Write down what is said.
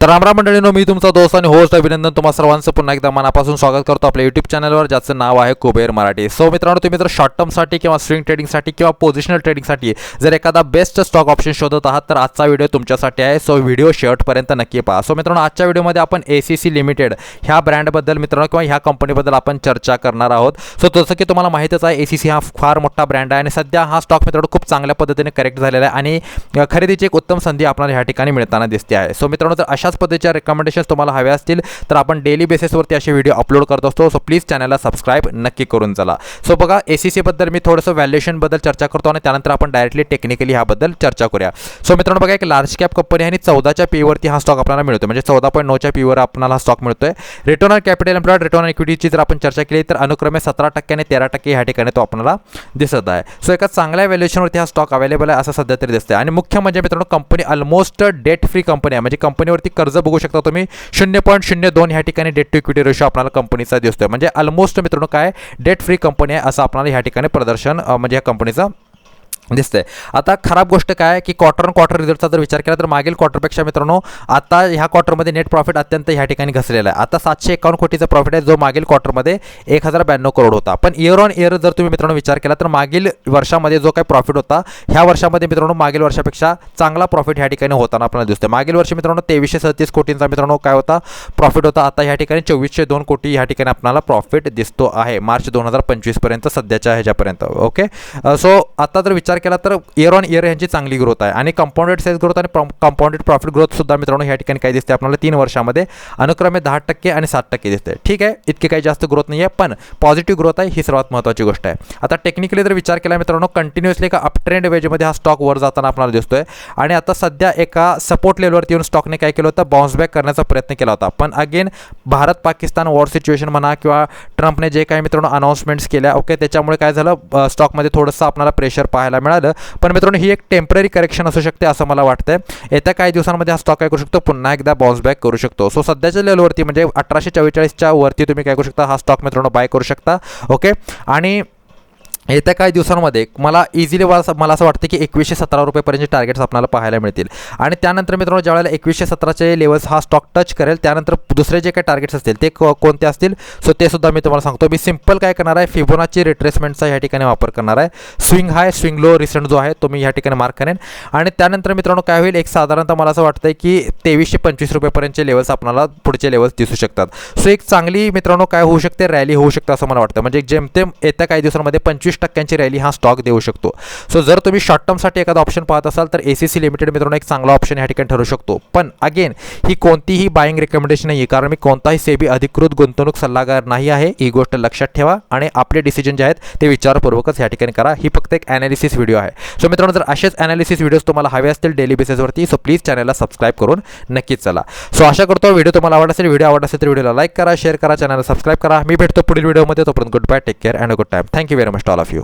तर रामराम मंडळीनो मी तुमचा दोस्त आणि होस्ट अभिनंदन तुम्हा सर्वांचं पुन्हा एकदा मनापासून स्वागत करतो आपल्या यूट्यूब चॅनलवर ज्याचं नाव आहे कुबेर मराठी. सो मित्रांनो तुम्ही जर शॉर्ट टर्मसाठी किंवा स्विंग ट्रेडिंगसाठी किंवा पोझिशनल ट्रेडिंगसाठी जर एखादा बेस्ट स्टॉक ऑप्शन शोधत आहात तर आजचा व्हिडिओ तुमच्यासाठी आहे. सो व्हिडिओ शेवटपर्यंत नक्की पहा. सो मित्रांनो आजच्या व्हिडिओमध्ये आपण ए सी सी लिमिटेड ह्या ब्रँडबद्दल मित्रांनो किंवा ह्या कंपनीबद्दल आपण चर्चा करणार आहोत. सो जसं की तुम्हाला माहितीच आहे ए सी सी हा फार मोठा ब्रँड आहे आणि सध्या हा स्टॉक मित्रांनो खूप चांगल्या पद्धतीने करेक्ट झालेला आहे आणि खरेदीची एक उत्तम संधी आपल्याला ह्या ठिकाणी मिळताना दिसते आहे. सो मित्रांनो जर अशाच पद्धतीच्या रेकमेंडेशन्स तुम्हाला हव्या असतील तर आपण डेली बेसिसवरती असे व्हिडिओ अपलोड करत असतो. सो प्लीज चॅनलला सबस्क्राईब नक्की करून चला. सो बघा ए सी सीबद्दल मी थोडंसं व्हॅल्युएशनबद्दल चर्चा करतो आणि त्यानंतर आपण डायरेक्टली टेक्निकली ह्याबद्दल चर्चा करूया. सो मित्रांनो बघा एक लार्ज कॅप कंपनी आहे आणि चौदाच्या पीवरती हा स्टॉक आपल्याला मिळतो म्हणजे चौदा पॉईंट नऊच्या पीवर आपल्याला हा स्टॉक मिळतोय. Return on capital employed return on इक्विटीची जर आपण चर्चा केली तर अनुक्रमे सतरा टक्के आणि तेरा टक्के ह्या ठिकाणी तो आपल्याला दिसत आहे. सो एका चांगल्या व्हॅल्युएशनवरती हा स्टॉक अवेलेबल आहे असं सध्या तरी दिसतंय. आणि मुख्य म्हणजे मित्रांनो company almost debt free company आहे. म्हणजे कंपनीवरती कर्ज बघू शकता तुम्ही. शून्य पॉईंट शून्य दोन ह्या ठिकाणी डेट टू इक्विटी रेशो आपल्याला कंपनीचा दिसतोय. म्हणजे ऑलमोस्ट मित्रांनो काय? डेट फ्री कंपनी आहे असं आपल्याला ह्या ठिकाणी प्रदर्शन म्हणजे या कंपनीचं दिसतंय. आता खराब गोष्ट काय की क्वार्टर ऑन क्वार्टर रिझल्टचा जर विचार केला तर मागील क्वार्टरपेक्षा मित्रांनो आता ह्या क्वार्टरमध्ये नेट प्रॉफिट अत्यंत ह्या ठिकाणी घसलेला आहे. आता सातशे एकावन्न कोटीचा प्रॉफिट आहे जो मागील क्वार्टरमध्ये एक हजार ब्याण्णव करोड होता. पण इयर ऑन इयर जर तुम्ही मित्रांनो विचार केला तर मागील वर्षामध्ये जो काही प्रॉफिट होता ह्या वर्षामध्ये मित्रांनो मागील वर्षापेक्षा चांगला प्रॉफिट ह्या ठिकाणी होताना आपल्याला दिसतोय. मागील वर्षी मित्रांनो तेवीसशे सदतीस कोटींचा मित्रांनो काय होता प्रॉफिट होता. आता ह्या ठिकाणी चोवीसशे दोन कोटी ह्या ठिकाणी आपल्याला प्रॉफिट दिसतो आहे. मार्च दोन हजार पंचवीसपर्यंत सध्याच्या ह्याच्यापर्यंत. ओके सो आता जर विचार केला तर इयर ऑन इयर ह्यांची चांगली ग्रोथ आहे. आणि कंपाऊंडेड सेल्स ग्रोथ आणि कंपाऊंडेड प्रॉफिट ग्रोथ सुद्धा मित्रांनो ह्या ठिकाणी काय दिसते आपल्याला तीन वर्षामध्ये अनुक्रमे दहा टक्के आणि सात टक्के दिसते ठीक आहे? इतकी काही जास्त ग्रोथ नाही आहे पण पॉझिटिव्ह ग्रोथ आहे ही सर्वात महत्त्वाची गोष्ट आहे. आता टेक्निकली जर विचार केला मित्रांनो कंटिन्युअसली एका अपट्रेंड वेजमध्ये हा स्टॉक वर जाताना आपल्याला दिसतोय. आणि आता सध्या एका सपोर्ट लेवलवरती येऊन स्टॉकने काय केलं होतं? बाउन्स बॅक करण्याचा प्रयत्न केला होता. पण again Bharat Pakistan war situation म्हणा किंवा ट्रम्पने जे काही मित्रांनो अनाऊन्समेंट्स केल्या ओके त्याच्यामुळे काय झालं? स्टॉकमध्ये थोडंसं आपल्याला प्रेशर पाहायला मिळालं. पण मित्रांनो ही एक टेंपररी करेक्शन असू शकते असं मला वाटतं येत्या काही दिवसांमध्ये हा स्टॉक काय करू शकतो. पुन्हा एकदा बाउन्स बॅक करू शकतो. सो सध्याच्या लेवलवरती म्हणजे अठराशे चव्वेचाळीसच्या वरती तुम्ही काय करू शकता? हा स्टॉक मित्रांनो बाय करू शकता. ओके आणि येत्या काही दिवसांमध्ये मला इझिली मला असं मला असं वाटतं की एकवीसशे सतरा रुपयेपर्यंतचे टार्गेट्स आपल्याला पाहायला मिळतील. आणि त्यानंतर मित्रांनो ज्यावेळेला एकवीसशे सतराचे लेवल्स हा स्टॉक टच करेल त्यानंतर दुसरे जे काही टार्गेट्स असतील ते कोणते असतील? सो ते सुद्धा मी तुम्हाला सांगतो. मी सिंपल काय करणार आहे फिबोनाची रिट्रेसमेंटचा ह्या ठिकाणी वापर करणार आहे. Swing high swing low recent जो आहे तो मी ह्या ठिकाणी मार्क करेन. आणि त्यानंतर मित्रांनो काय होईल? एक साधारणतः मला असं वाटतं की तेवीसशे पंचवीस रुपयेपर्यंतचे लेवल्स आपल्याला पुढचे लेवल्स दिसू शकतात. सो एक चांगली मित्रांनो काय होऊ शकते? रॅली होऊ शकते असं मला वाटतं. म्हणजे जेमतेम येत्या काही दिवसांमध्ये पंचवीस टक्क्यांची रॅली हा स्टॉक देऊ शकतो. सो जर तुम्ही शॉर्ट टर्मसाठी एखादा ऑप्शन पाहत असाल तर ए सी सी लिमिटेड मित्रांनो एक चांगला ऑप्शन या ठिकाणी ठरू शकतो. पण अगेन ही कोणतीही बाईंग रेकमेंडेशन नाही आहे कारण मी कोणताही सेबी अधिकृत गुंतवणूक सल्लागार नाही आहे. ही गोष्ट लक्षात ठेवा आणि आपले डिसिजन जे आहेत ते विचारपूर्वकच या ठिकाणी करा. ही फक्त एक ॲनालिसिस व्हिडिओ आहे. सो मित्रांनो जर असेच ॲनालिसिस व्हिडिओज तुम्हाला हवे असतील डेली बेसिसवरती सो प्लीज चॅनलला सबस्क्राईब करून नक्कीच चला. सो आशा करतो व्हिडिओ तुम्हाला आवडत असेल. व्हिडिओ आवडत असेल तर व्हिडिओला लाईक करा शेअर करा चॅनलला सबस्क्राईब करा. मी भेटतो पुढील व्हिडिओमध्ये तोपर्यंत goodbye take care and good time thank you very much all of you